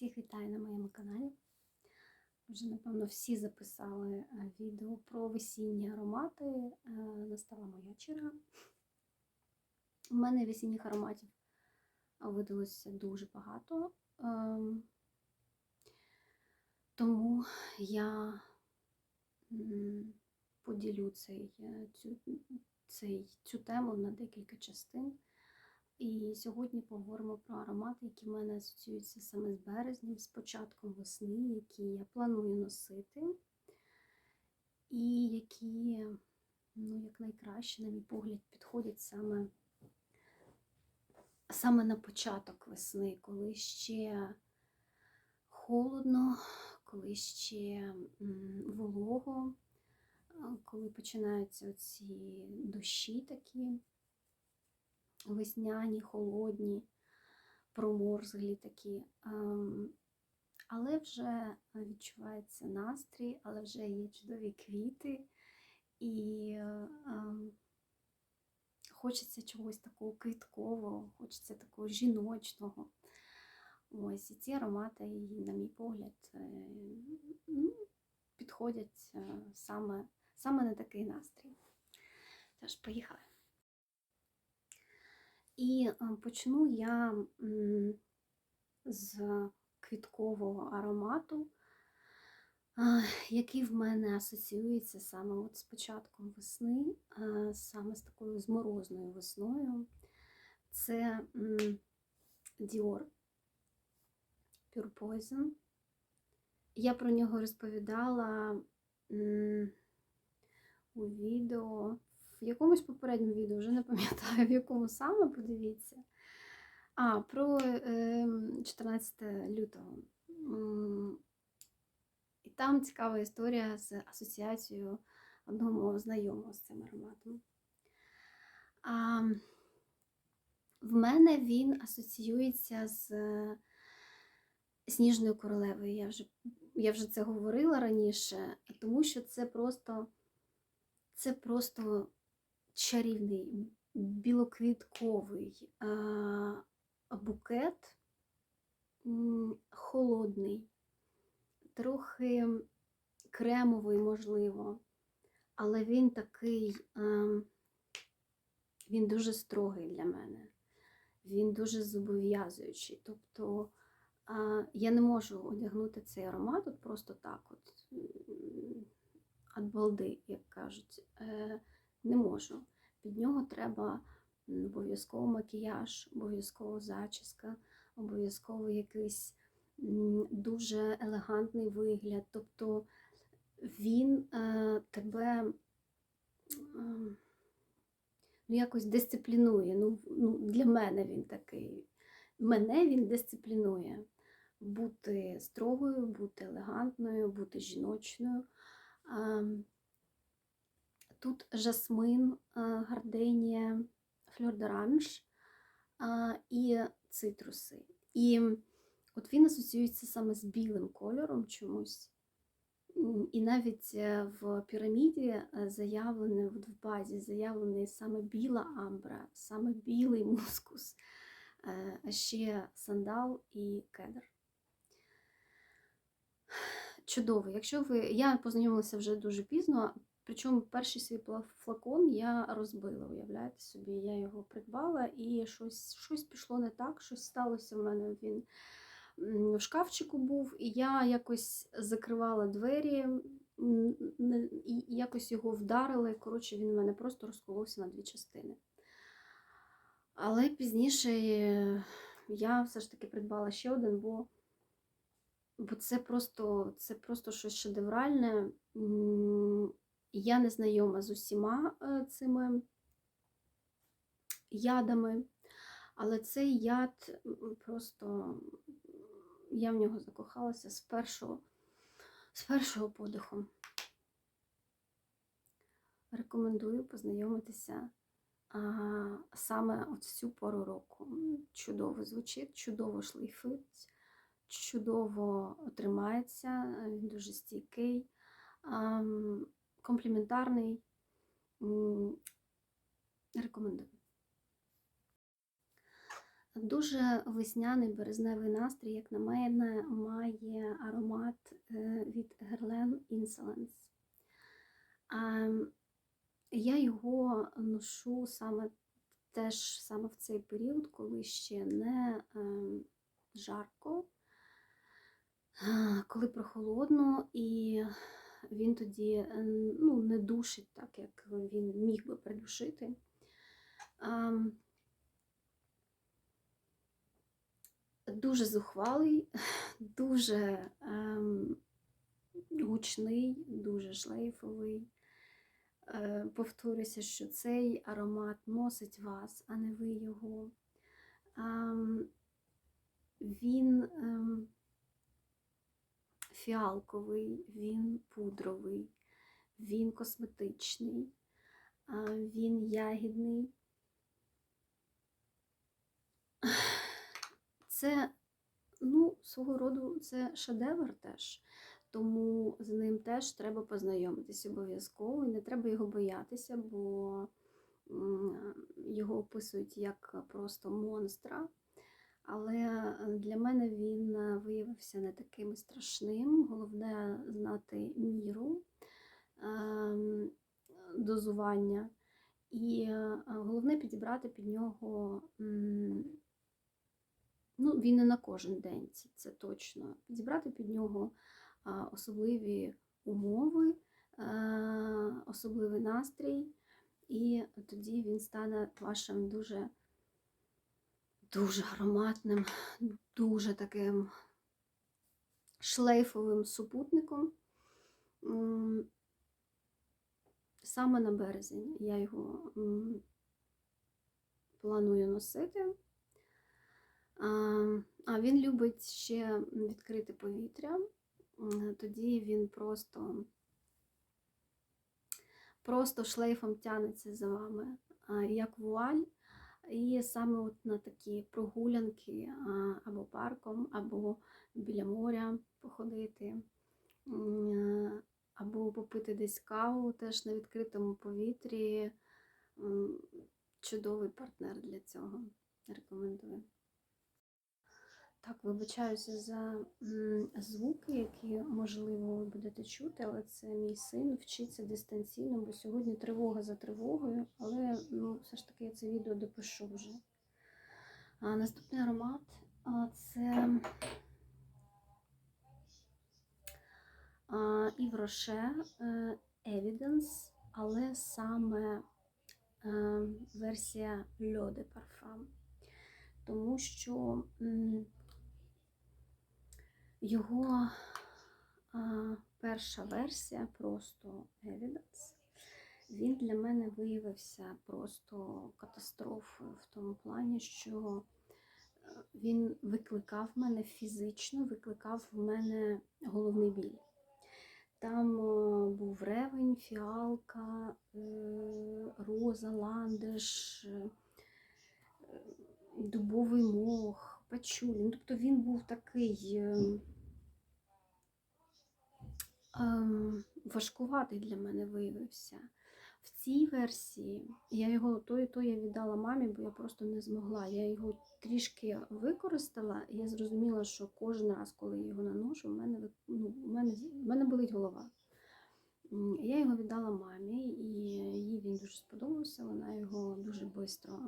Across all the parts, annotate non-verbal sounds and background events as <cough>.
Всіх вітаю на моєму каналі. Вже, напевно, всі записали е, відео про весінні аромати. Е, Настала моя черга. У мене весінніх ароматів видалося дуже багато. Ем, Тому я поділю цей, е, цю, цей, цю тему на декілька частин. І сьогодні поговоримо про аромати, які в мене асоціюються саме з березнем, з початком весни, які я планую носити, і які, ну, як найкраще, на мій погляд, підходять саме, саме на початок весни, коли ще холодно, коли ще волого, коли починаються ці дощі такі весняні, холодні, проморзглі такі. Ем, Але вже відчувається настрій, але вже є чудові квіти, і ем, хочеться чогось такого квіткового, хочеться такого жіночного. Ось і ці аромати, на мій погляд, е, ну, підходять е, саме, саме на такий настрій. Тож, поїхали. І е, почну я з квіткового аромату, який в мене асоціюється саме от з початком весни, саме з такою зморозною весною. Це Dior Pure Poison. Я про нього розповідала у відео в якомусь попередньому відео, вже не пам'ятаю, <laughs> в якому саме подивіться. А, про е, 14 лютого. І там цікава історія з асоціацією одного мого знайомого з цим ароматом. А, в мене він асоціюється з Сніжною королевою. Я вже, я вже це говорила раніше, тому що це просто, це просто чарівний білоквітковий букет, холодний, трохи кремовий, можливо, але він такий, він дуже строгий для мене, він дуже зобов'язуючий. Тобто я не можу одягнути цей аромат от просто так, от, від балди, як кажуть. Е, не можу. Під нього треба обов'язково макіяж, обов'язково зачіска, обов'язково якийсь дуже елегантний вигляд. Тобто він е, тебе ну, якось дисциплінує. Ну, ну, Для мене він такий. Мене він дисциплінує. Бути строгою, бути елегантною, бути жіночною. Тут жасмин, гарденія, фльор d'orange і цитруси. І от він асоціюється саме з білим кольором чомусь. І навіть е, в піраміді е, заявлений, в базі заявлений саме біла амбра, саме білий мускус, е, а ще сандал і кедр. Чудово. Якщо ви. Я познайомилася вже дуже пізно, Причому перший свій флакон я розбила, уявляєте собі, я його придбала і щось щось пішло не так, щось сталося в мене. Він в шкафчику був, і я якось закривала двері, і якось його вдарили. Коротше, він у мене просто розколовся на дві частини. Але пізніше я все ж таки придбала ще один, бо бо це просто це просто щось шедевральне. Я не знайома з усіма е, цими ядами, але цей яд просто я в нього закохалася з першого, з першого подиху. Рекомендую познайомитися а, саме от в цю пору року. Чудово звучить, чудово шлейфить, чудово тримається, він дуже стійкий. А, компліментарний. Рекомендую. Дуже весняний березневий настрій, як на мене, має аромат е, від Guerlain Insolence. Я його ношу саме теж саме в цей період, коли ще не ем, жарко, коли прохолодно, і він тоді е, ну, не душить так, як він міг би придушити. Дуже зухвалий, <laughs> дуже ем, гучний, дуже шлейфовий. Е, повторюся, що цей аромат носить вас, а не ви його. Він ем, фіалковий, він пудровий, він косметичний, він ягідний. Це, ну, свого роду, це шедевр теж. Тому з ним теж треба познайомитись обов'язково. І не треба його боятися, бо його описують як просто монстра. Але для мене він виявився не таким страшним. Головне знати міру ем, дозування. І е, головне підібрати під нього. Ну, він не на кожен день, це точно. Підібрати під нього особливі умови, особливий настрій, і тоді він стане вашим дуже, дуже ароматним, дуже таким шлейфовим супутником. Саме на березень я його планую носити. А, він любить ще відкрити повітря, тоді він просто, просто шлейфом тянеться за вами, як вуаль. І саме от на такі прогулянки або парком, або біля моря походити, або попити десь каву теж на відкритому повітрі. Чудовий партнер для цього. Рекомендую. Так, вибачаюся за звуки, які, можливо, ви будете чути, але це мій син вчиться дистанційно, бо сьогодні тривога за тривогою, але ну, все ж таки я це відео допишу вже. А, наступний аромат а, це Ів Роше Evidence, але саме е, версія de Parfum. Тому що м, його а, перша версія, просто Evidence, він для мене виявився просто катастрофою в тому плані, що е, він викликав мене фізично, викликав в мене головний біль. Там е, був ревень, фіалка, е, роза, ландиш, дубовий мох, пачулі. Ну, тобто він був такий ем, ем, важкуватий для мене виявився. В цій версії я його то і то я віддала мамі, бо я просто не змогла. Я його трішки використала, і я зрозуміла, що кожен раз, коли я його наношу, в мене, ну, в мене, в мене болить голова. Я його віддала мамі, і їй він дуже сподобався. Вона його дуже швидко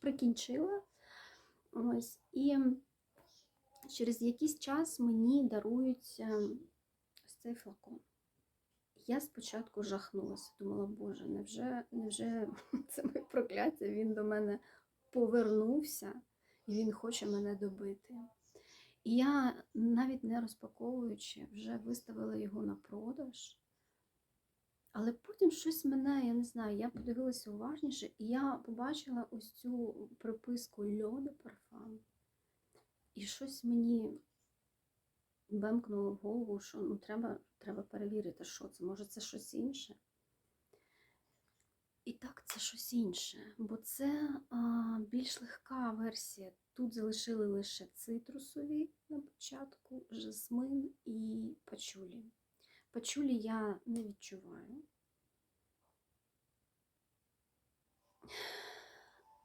прикінчила. Ось. І через якийсь час мені дарують ось цей флакон. Я спочатку жахнулася, думала, Боже, невже, невже <laughs> це моє прокляття? Він до мене повернувся і він хоче мене добити. І я, навіть не розпаковуючи, вже виставила його на продаж. Але потім щось мене, я не знаю, я подивилася уважніше, і я побачила ось цю приписку льоду парфам. І щось мені бемкнуло в голову, що ну, треба, треба перевірити, що це. Може, це щось інше. І так, це щось інше, бо це а, більш легка версія. Тут залишили лише цитрусові на початку, жасмин і пачулі. Пачулі я не відчуваю.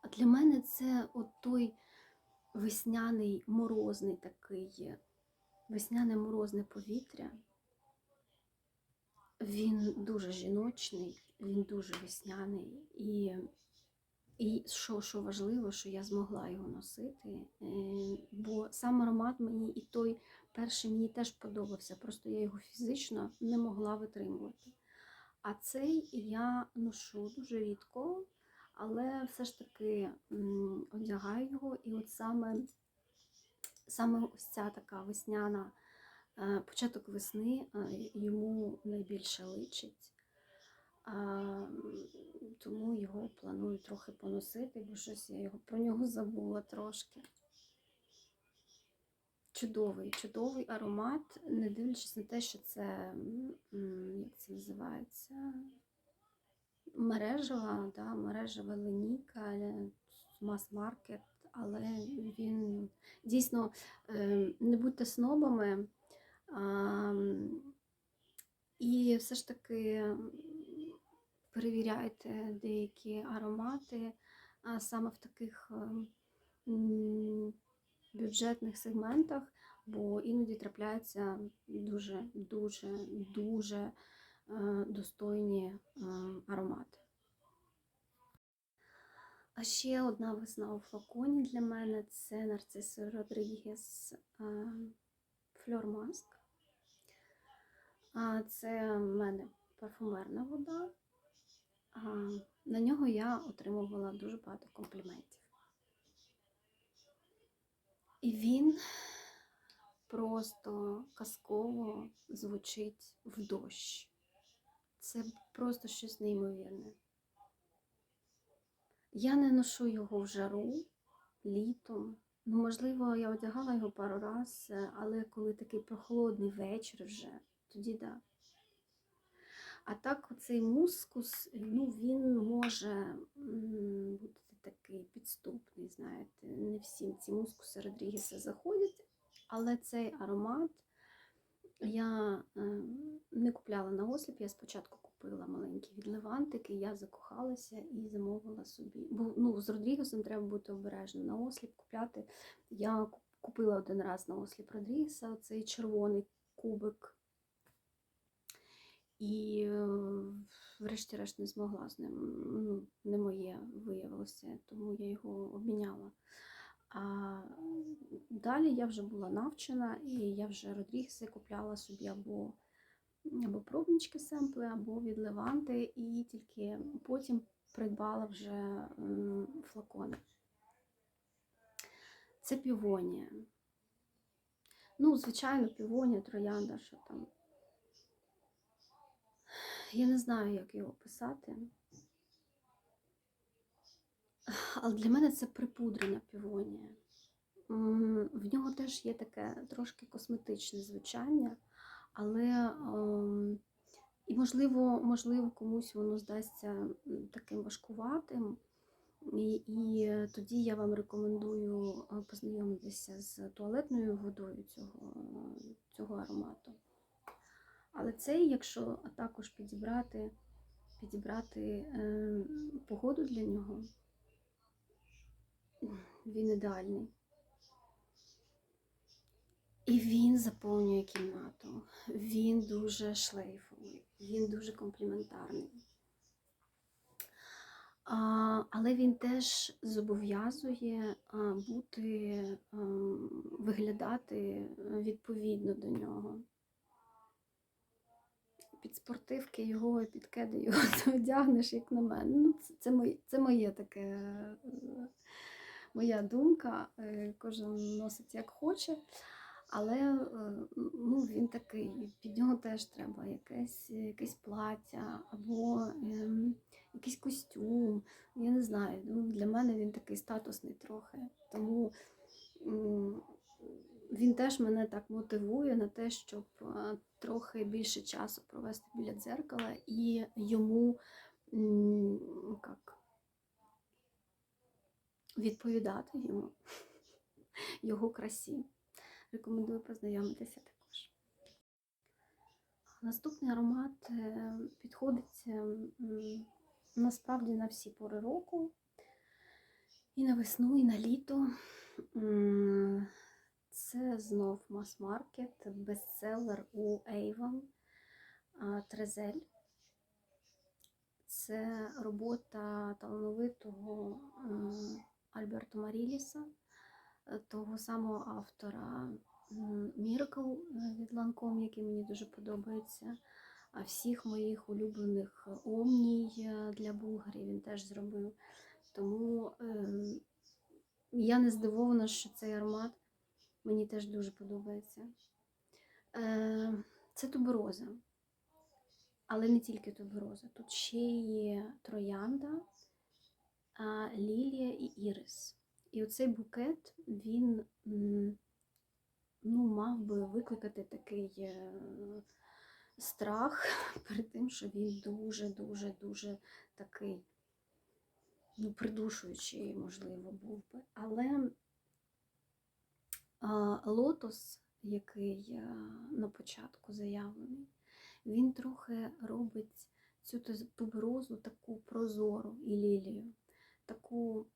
А для мене це от той весняний морозний такий, весняне морозне повітря. Він дуже жіночний, він дуже весняний. І, і що, що важливо, що я змогла його носити. е, Бо сам аромат мені і той перший мені теж подобався, просто я його фізично не могла витримувати. А цей я ношу дуже рідко, але все ж таки одягаю його, і от саме, саме ось ця така весняна. Е, Початок весни е, йому найбільше личить, тому його планую трохи поносити, бо щось я його про нього забула трошки. Чудовий, чудовий аромат, не дивлячись на те, що це, як це називається, мережева, да, мережева линійка, е, мас-маркет, але він дійсно е, не будьте снобами. І все ж таки перевіряйте деякі аромати саме в таких ем, бюджетних сегментах, бо іноді трапляються дуже, дуже, дуже е, достойні е, аромати. А ще одна весна у флаконі для мене це нарциси Родрігес Фльор Маск. Це в мене парфумерна вода. На нього я отримувала дуже багато компліментів. І він просто казково звучить в дощ. Це просто щось неймовірне. Я не ношу його в жару літом. Ну, можливо, я одягала його пару раз, е, але коли такий прохолодний вечір вже, тоді да. А так, оцей мускус, ну, він може бути такий підступний, знаєте. Не всім ці мускуси Родрігеса заходять, але цей аромат я е, не купляла на осліп, я спочатку купила маленькі відливантики, я закохалася і замовила собі. Бо ну, з Родрігесом треба бути обережним на осліп купляти. Я купила один раз на осліп Родрігеса, оцей червоний кубик. І е, врешті-решт не змогла з ним. Ну, не моє виявилося, тому я його обміняла. А далі я вже була навчена, і я вже Родрігеси купляла собі або, або пробнички семпли, або відливанти, і тільки потім придбала вже флакони. Це півонія. Ну, звичайно, півонія, троянда, що там. Я не знаю, як його описати. Але для мене це припудрена півонія. В нього теж є таке трошки косметичне звучання, але ем, і можливо, можливо, комусь воно здасться таким важкуватим. І, і тоді я вам рекомендую е, познайомитися з туалетною водою цього, цього аромату. Але цей, якщо також підібрати, підібрати е, погоду для нього, він ідеальний. І він заповнює кімнату. Він дуже шлейфовий, він дуже компліментарний. А, але він теж зобов'язує бути, ем, виглядати відповідно до нього. Під спортивки його і під кеди його <laughs> одягнеш, як на мене. Ну, це, це, моє, це моє таке, е, моя думка. Е, Кожен носить як хоче. Але е, ну, він такий, під нього теж треба якесь, якесь плаття або ем, якийсь костюм. Я не знаю. Ну, для мене він такий статусний трохи. Тому він теж мене так мотивує на те, щоб е, трохи більше часу провести біля дзеркала і йому як, відповідати йому, <laughs> його красі. Рекомендую познайомитися також. Наступний аромат е, підходить е, насправді на всі пори року. І на весну, і на літо. Це знов мас-маркет, бестселер у Avon Трезель. Це робота талановитого Альберто Маріліса, е, того самого автора м, Miracle е, від Lancome, який мені дуже подобається. А всіх моїх улюблених омній е, для Булгарі він теж зробив. Тому ем, я не здивована, що цей аромат мені теж дуже подобається. Е, Це тубероза. Але не тільки тубероза. Тут ще є троянда, лілія і ірис. І оцей букет він ну, мав би викликати такий е, страх перед тим, що він дуже-дуже дуже такий ну, придушуючий, можливо, був би. Але лотос, який на початку заявлений, він трохи робить цю туберозу таку прозору і лілію, таку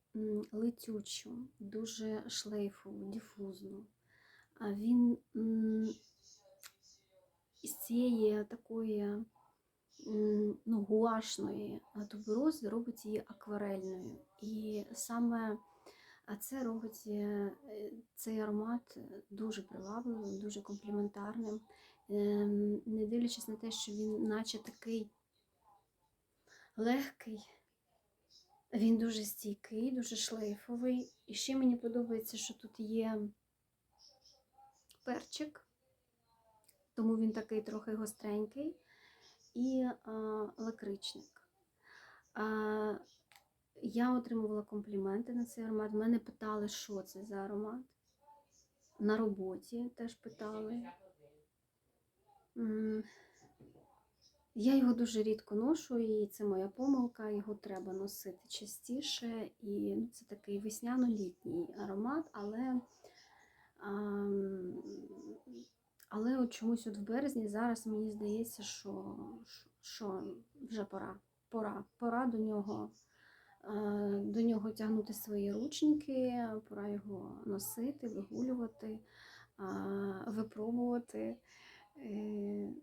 летючу, дуже шлейфову, дифузну. А він із цієї такої ну, гуашної туберози робить її акварельною. І саме а це робить е, цей аромат дуже привабливим, дуже компліментарним. Ем, Не дивлячись на те, що він наче такий легкий, він дуже стійкий, дуже шлейфовий. І ще мені подобається, що тут є перчик, тому він такий трохи гостренький, і а, лакричник. А, я отримувала компліменти на цей аромат. Мене питали, що це за аромат. На роботі теж питали. Я його дуже рідко ношу, і це моя помилка. Його треба носити частіше. І ну, це такий весняно-літній аромат, але, але от чомусь от в березні зараз мені здається, що, що вже пора. Пора, пора до нього до нього тягнути свої ручники, пора його носити, вигулювати, випробувати. Е,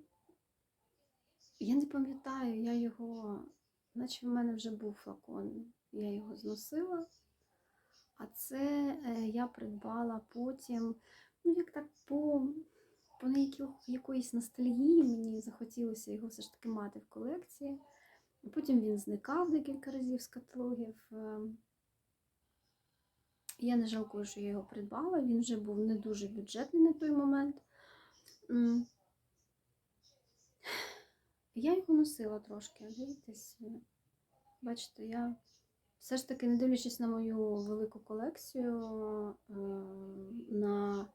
Я не пам'ятаю, я його, наче в мене вже був флакон, я його зносила, а це е, я придбала потім, ну як так по, по якоїсь ностальгії, мені захотілося його все ж таки мати в колекції. Потім він зникав декілька разів з каталогів. Е, Я не жалкую, що я його придбала. Він вже був не дуже бюджетний на той момент. Я його носила трошки, дивитесь. Бачите, я все ж таки, не дивлячись на мою велику колекцію, е, на,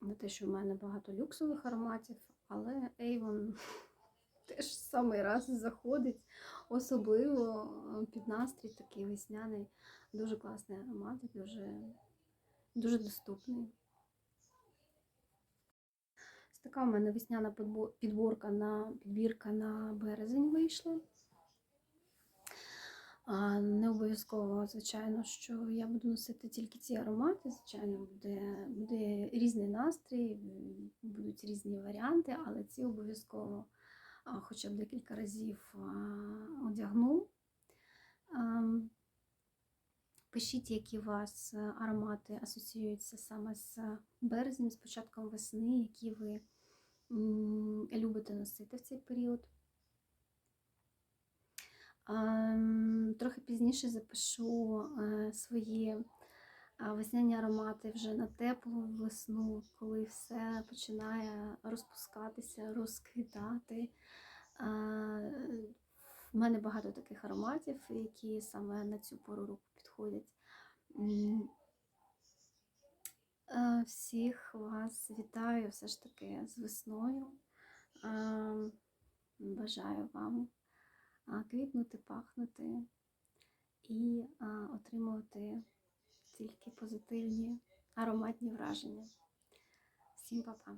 на те, що в мене багато люксових ароматів, але Avon теж самий раз заходить, особливо е, під настрій такий весняний, дуже класний аромат, дуже, дуже доступний. Така у мене весняна підборка на підбірка на березень вийшла. Не обов'язково, звичайно, що я буду носити тільки ці аромати. Звичайно, буде, буде різний настрій, будуть різні варіанти, але ці обов'язково хоча б декілька разів а, одягну. Пишіть, які у вас е, аромати асоціюються саме з березнем, з початком весни, які ви любите носити в цей період. Ем, Трохи пізніше запишу е, свої весняні аромати вже на теплу весну, коли все починає розпускатися, розквітати. В мене багато таких ароматів, які саме на цю пору року підходять. Всіх вас вітаю все ж таки з весною. Бажаю вам квітнути, пахнути і отримувати тільки позитивні ароматні враження. Всім па-па!